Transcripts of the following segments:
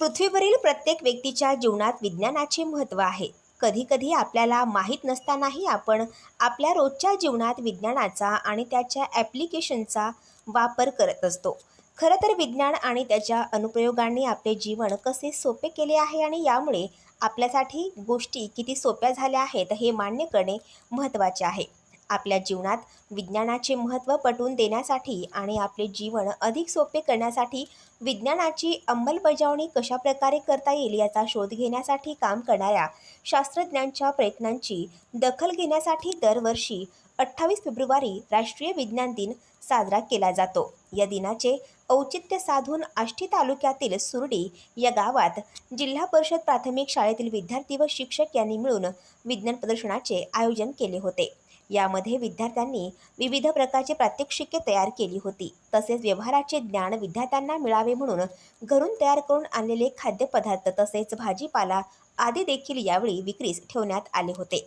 पृथ्वीवरील प्रत्येक व्यक्तीच्या जीवनात विज्ञानाचे महत्त्व आहे. कधीकधी आपल्याला माहीत नसतानाही आपण आपल्या रोजच्या जीवनात विज्ञानाचा आणि त्याच्या ॲप्लिकेशनचा वापर करत असतो. खरं तर विज्ञान आणि त्याच्या अनुप्रयोगांनी आपले जीवन कसे सोपे केले आहे आणि यामुळे आपल्यासाठी गोष्टी किती सोप्या झाल्या आहेत हे मान्य करणे महत्त्वाचे आहे. आपल्या जीवनात विज्ञानाचे महत्त्व पटवून देण्यासाठी आणि आपले जीवन अधिक सोपे करण्यासाठी विज्ञानाची अंमलबजावणी कशाप्रकारे करता येईल याचा शोध घेण्यासाठी काम करणाऱ्या शास्त्रज्ञांच्या प्रयत्नांची दखल घेण्यासाठी दरवर्षी अठ्ठावीस फेब्रुवारी राष्ट्रीय विज्ञान दिन साजरा केला जातो. या दिनाचे औचित्य साधून आष्टी तालुक्यातील सुरडी या गावात जिल्हा परिषद प्राथमिक शाळेतील विद्यार्थी व शिक्षक यांनी मिळून विज्ञान प्रदर्शनाचे आयोजन केले होते. यामध्ये विद्यार्थ्यांनी विविध प्रकारची प्रात्यक्षिके तयार केली होती. तसेच व्यवहाराचे ज्ञान विद्यार्थ्यांना मिळावे म्हणून घरून तयार करून आणलेले खाद्यपदार्थ तसेच भाजीपाला आदी देखील यावेळी विक्रीस ठेवण्यात आले होते.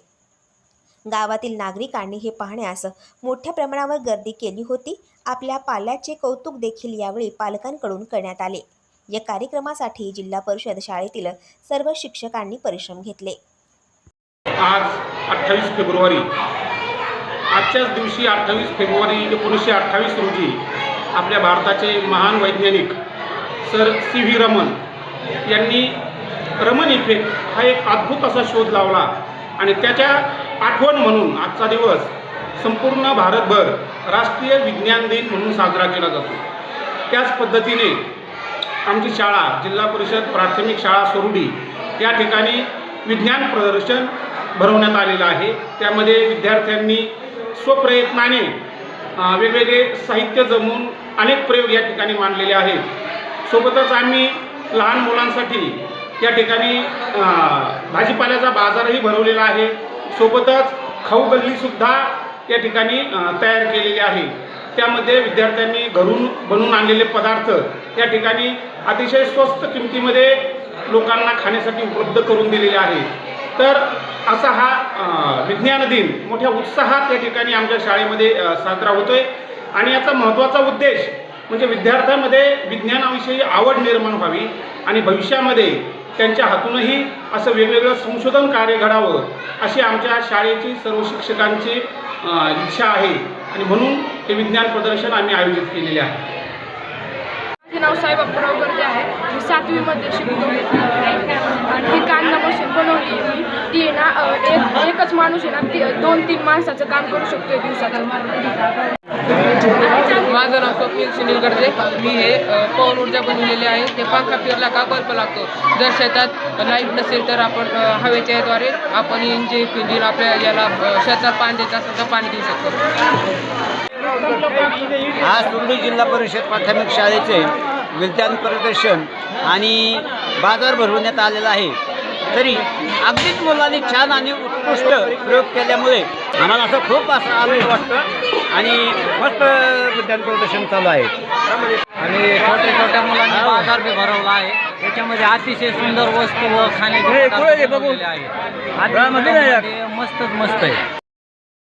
गावातील नागरिकांनी हे पाहण्यास मोठ्या प्रमाणावर गर्दी केली होती. आपल्या पाल्याचे कौतुक देखील यावेळी पालकांकडून करण्यात आले. या कार्यक्रमासाठी जिल्हा परिषद शाळेतील सर्व शिक्षकांनी परिश्रम घेतले. आज अठ्ठावीस फेब्रुवारी आजच्याच दिवशी अठ्ठावीस फेब्रुवारी एकोणीसशे अठ्ठावीस रोजी आपल्या भारताचे महान वैज्ञानिक सर सी व्ही रमन यांनी रमन इफेक्ट हा एक अद्भुत असा शोध लावला आणि त्याच्या आठवण म्हणून आजचा दिवस संपूर्ण भारतभर राष्ट्रीय विज्ञान दिन म्हणून साजरा केला जातो. त्याच पद्धतीने आमची शाळा जिल्हा परिषद प्राथमिक शाळा सोरुडी या ठिकाणी विज्ञान प्रदर्शन भरवण्यात आलेलं आहे. त्यामध्ये विद्यार्थ्यांनी स्वप्रयत्नाने वेगवेगळे साहित्य जमवून अनेक प्रयोग या ठिकाणी मांडलेले आहेत. सोबतच आम्ही लहान मुलांसाठी या ठिकाणी भाजीपाल्याचा बाजारही भरवलेला आहे. सोबतच खाऊ गल्लीसुद्धा या ठिकाणी तयार केलेली आहे. त्यामध्ये विद्यार्थ्यांनी घरून बनवून आणलेले पदार्थ या ठिकाणी अतिशय स्वस्त किमतीमध्ये लोकांना खाण्यासाठी उपलब्ध करून दिलेले आहे तर असा हा विज्ञान दिन मोठ्या उत्साहात या ठिकाणी आमच्या शाळेमध्ये साजरा होतोय. आणि याचा महत्त्वाचा उद्देश म्हणजे विद्यार्थ्यांमध्ये विज्ञानाविषयी आवड निर्माण व्हावी आणि भविष्यामध्ये त्यांच्या हातूनही असं वेगवेगळं संशोधन कार्य घडावं अशी आमच्या शाळेची सर्व शिक्षकांची इच्छा आहे. आणि म्हणून हे विज्ञान प्रदर्शन आम्ही आयोजित केलेले आहे. माझे नाव साहेब बापूराव आहे. मी सातवीमध्ये शिकतो आणि ही कांदा मशीन बनवली मी. ती आहे ना एक एकच माणूस आहे ना ती दोन तीन माणसाचं काम करू शकतो दिवसाचं माझं नाव स्वप्नील सुनील गर्जे. मी हे पवन ऊर्जा बनवलेले आहे. ते पंखा फिरला का बल्ब लागतो? जर शेतात लाइट नसेल तर आपण अ, हवेच्याद्वारे आपण इंजिन फिंजिन आपल्या याला शेतात पाणी देत असेल तर पाणी देऊ शकतो. आज सुरडी जिल्हा परिषद प्राथमिक शाळेचे विज्ञान प्रदर्शन आणि बाजार भरवण्यात आलेला आहे. तरी अगदीच मुलांनी छान आणि उत्कृष्ट प्रयोग केल्यामुळे आम्हाला असं खूप असं आनंद वाटतं आणि मस्त विज्ञान प्रदर्शन चालू आहे. आणि छोट्या छोट्या मुलांनी बाजार बी भरवला आहे. त्याच्यामध्ये अतिशय सुंदर वस्तू व खाण्याचे आहे मस्तच मस्त आहे.